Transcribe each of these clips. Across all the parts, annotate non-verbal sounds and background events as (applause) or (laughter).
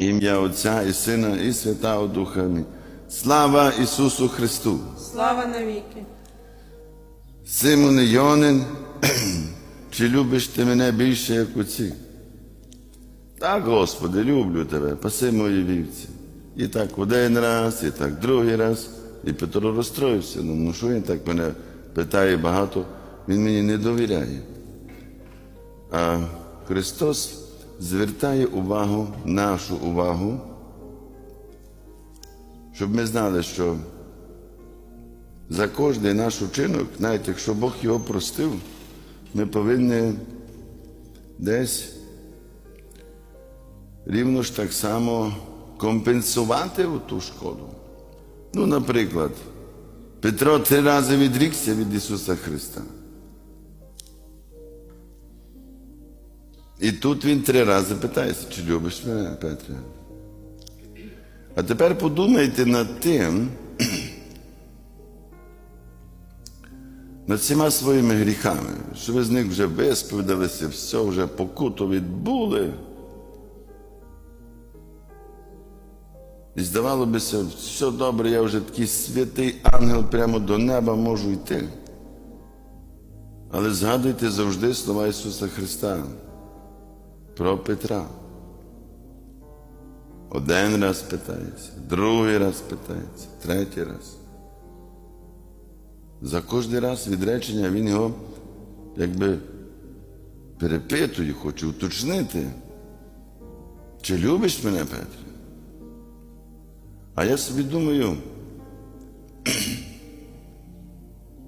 Ім'я Отця і Сина, і Святого Духа. Амінь. Слава Ісусу Христу! Слава навіки. Симоне Йонин, (clears throat) чи любиш ти мене більше, як оці? Так, Господи, люблю тебе, паси мої вівці. І так один раз, і так другий раз. І Петро розстроївся. Ну, ну що він так мене питає багато, він мені не довіряє. А Христос звертає увагу, нашу увагу, щоб ми знали, що за кожний наш учинок, навіть якщо Бог його простив, ми повинні десь рівно ж так само компенсувати ту шкоду. Ну, наприклад, Петро три рази відрікся від Ісуса Христа. І тут він три рази питається, чи любиш мене, Петре? А тепер подумайте над тим, (clears throat) над всіма своїми гріхами, що ви з них вже висповідалися, все вже покуту відбули. І здавало бися, все добре, я вже такий святий ангел прямо до неба можу йти. Але згадуйте завжди слова Ісуса Христа про Петра. Один раз питається, другий раз питається, третій раз. За кожен раз відречення він його якби перепитує, хоче уточнити. Чи любиш мене, Петре? А я собі думаю, (clears throat)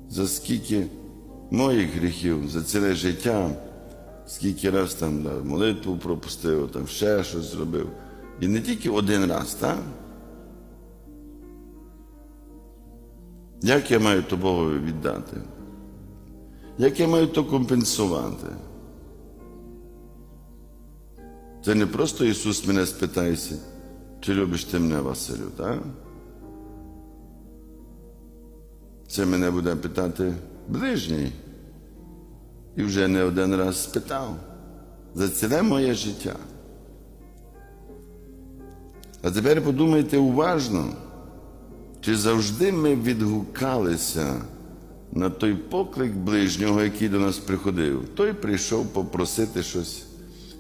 за скільки моїх гріхів, за ціле життя, скільки раз там да, молитву пропустив, там ще щось зробив. І не тільки один раз, так? Як я маю то Богові віддати? Як я маю то компенсувати? Це не просто Ісус мене спитається, чи любиш ти мене, Василю, так? Це мене буде питати ближній. І вже не один раз спитав за ціле моє життя. А тепер подумайте уважно, чи завжди ми відгукалися на той поклик ближнього, який до нас приходив. Той прийшов попросити щось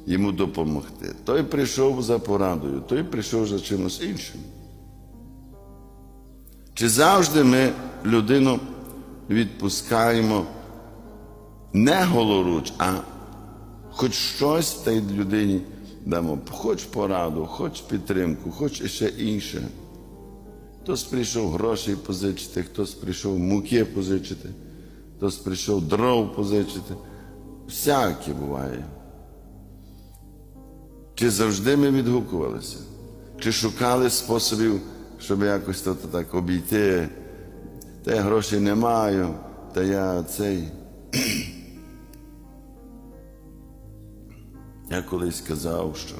йому допомогти. Той прийшов за порадою, той прийшов за чимось іншим. Чи завжди ми людину відпускаємо не голоруч, а хоч щось та людині дамо, хоч пораду, хоч підтримку, хоч ще інше. Хтось прийшов грошей позичити, хтось прийшов муки позичити, хтось прийшов дров позичити. Всяке буває. Чи завжди ми відгукувалися? Чи шукали способів, щоб якось то так обійти? Та я грошей не маю, та я цей. Я колись казав, що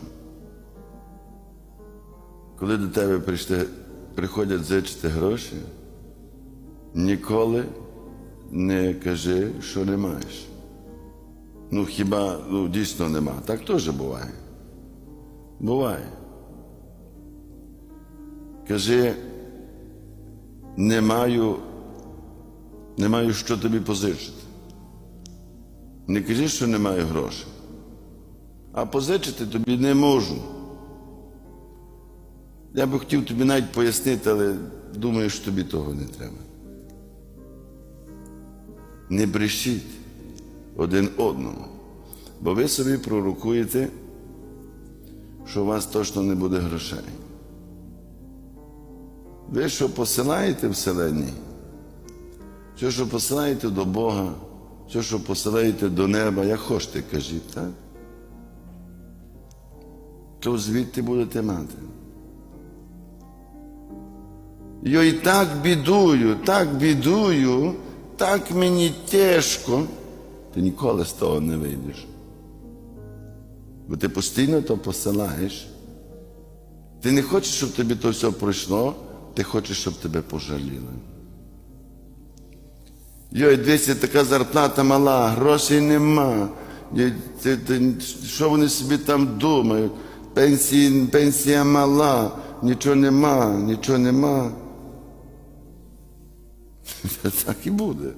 коли до тебе прийшли, приходять зичити гроші, ніколи не кажи, що не маєш. Ну, хіба ну, дійсно нема. Так теж буває. Буває. Кажи, не маю, не маю що тобі позичити. Не кажи, що не маю грошей. А позичити тобі не можу. Я би хотів тобі навіть пояснити, але думаю, що тобі того не треба. Не брешіть один одному, бо ви собі пророкуєте, що у вас точно не буде грошей. Ви що посилаєте вселенні, все, що посилаєте до Бога, все, що посилаєте до неба, як хочете, кажіть, так? То звідти будете мати. Я і так бідую, так бідую, так мені тяжко. Ти ніколи з того не вийдеш. Бо ти постійно то посилаєш. Ти не хочеш, щоб тобі то все пройшло, ти хочеш, щоб тебе пожаліли. Йой, дивіться, така зарплата мала, грошей нема. Що вони собі там думають? Пенсії, пенсія мала, нічого нема, нічого нема. Так і буде.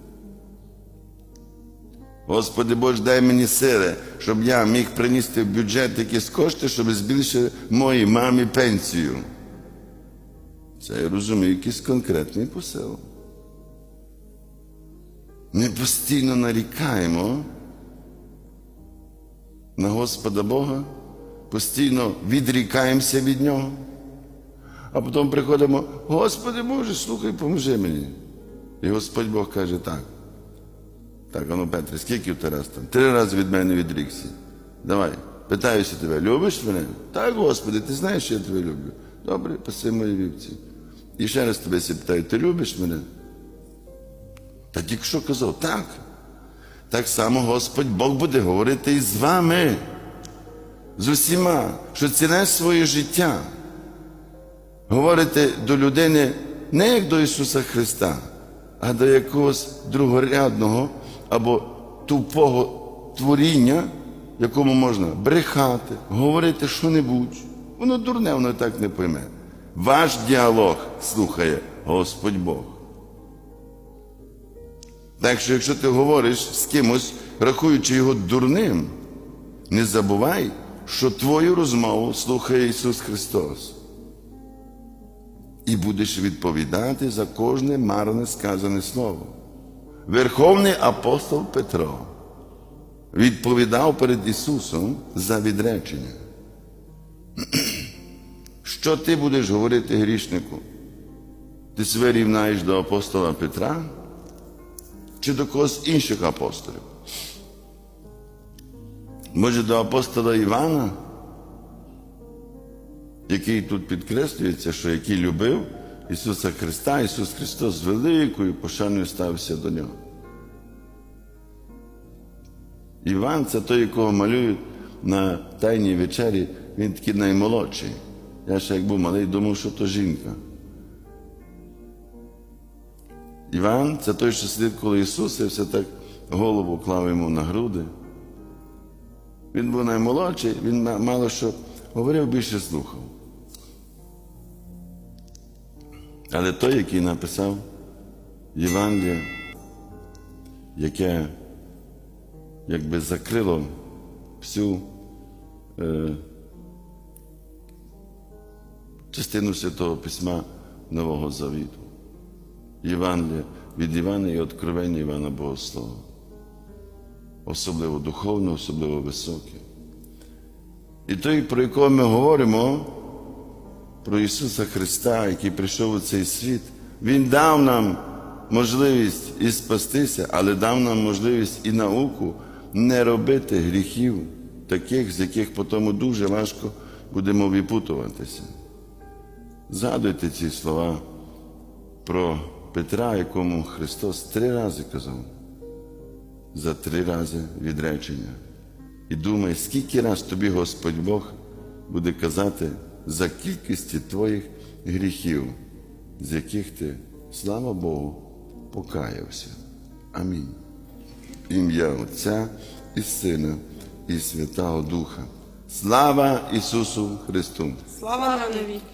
Господи Боже, дай мені сили, щоб я міг принести в бюджет якісь кошти, щоб збільшити моїй мамі пенсію. Це я розумію, якийсь конкретний посил. Ми постійно нарікаємо на Господа Бога, постійно відрікаємося від Нього, а потім приходимо, Господи Боже, слухай, поможи мені. І Господь Бог каже так. Так, ану, Петре, скільки ти раз там? Три рази від мене відрікся. Давай, питаюся тебе, любиш мене? Так, Господи, ти знаєш, що я тебе люблю. Добре, паси мої вівці. І ще раз тебе питаю, ти любиш мене? Та тільки що казав, так. Так само Господь Бог буде говорити і з вами, з усіма, що ціне своє життя. Говорите до людини не як до Ісуса Христа, а до якогось другорядного або тупого творіння, якому можна брехати, говорити що-небудь. Воно дурне, воно так не пойме. Ваш діалог слухає Господь Бог. Так що, якщо ти говориш з кимось, рахуючи його дурним, не забувай, що твою розмову слухає Ісус Христос. І будеш відповідати за кожне марне сказане слово. Верховний апостол Петро відповідав перед Ісусом за відречення. (clears throat) Що ти будеш говорити грішнику? Ти себе рівнаєш до апостола Петра чи до когось інших апостолів? Може, до апостола Івана, який тут підкреслюється, що який любив Ісуса Христа, Ісус Христос з великою пошаною ставився до нього. Іван це той, якого малюють на Тайній вечері, він такий наймолодший. Я ще як був малий, думав, що то жінка. Іван це той, що сидить коло Ісуса і все так голову клав йому на груди. Він був наймолодший, він мало що говорив, більше слухав. Але той, який написав Євангеліє, яке якби закрило всю е, частину Святого Письма Нового Завіту. Євангелія від Івана і Откровення Івана Богослова. Особливо духовне, особливо високе. І той, про якого ми говоримо, про Ісуса Христа, який прийшов у цей світ, Він дав нам можливість і спастися, але дав нам можливість і науку не робити гріхів, таких, з яких потім дуже важко будемо випутуватися. Згадуйте ці слова про Петра, якому Христос три рази казав, за три рази відречення. І думай, скільки раз тобі Господь Бог буде казати за кількістю твоїх гріхів, з яких ти, слава Богу, покаявся. Амінь. Ім'я Отця і Сина, і Святого Духа. Слава Ісусу Христу! Слава навіки!